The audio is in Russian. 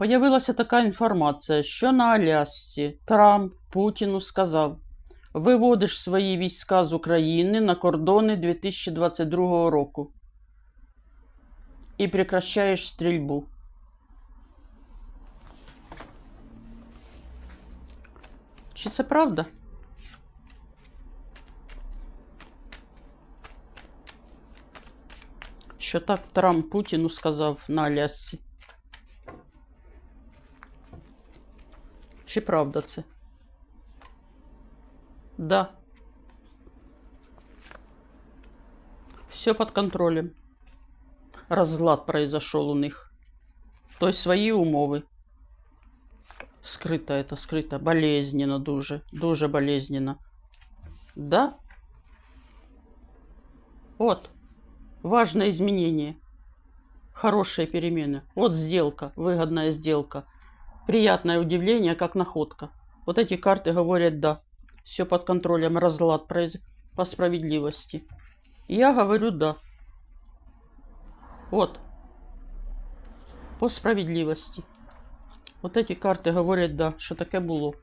Появилася така інформація, що на Алясці Трамп Путіну сказав: виводиш свої війська з України на кордони 2022 року і прекращаєш стрільбу. Чи це правда? Що так Трамп Путіну сказав на Алясці? Чи правда це? Да. Все под контролем. Разлад произошел у них. То есть свои умовы. Скрыто это, скрыто. Болезненно дуже. Дуже болезненно. Да? Вот. Важное изменение. Хорошие перемены. Вот сделка. Выгодная сделка. Приятное удивление, как находка. Вот эти карты говорят да. Все под контролем. Разлад произ... по справедливости. Я говорю да. Вот. По справедливости. Вот эти карти говорять да, що таке було.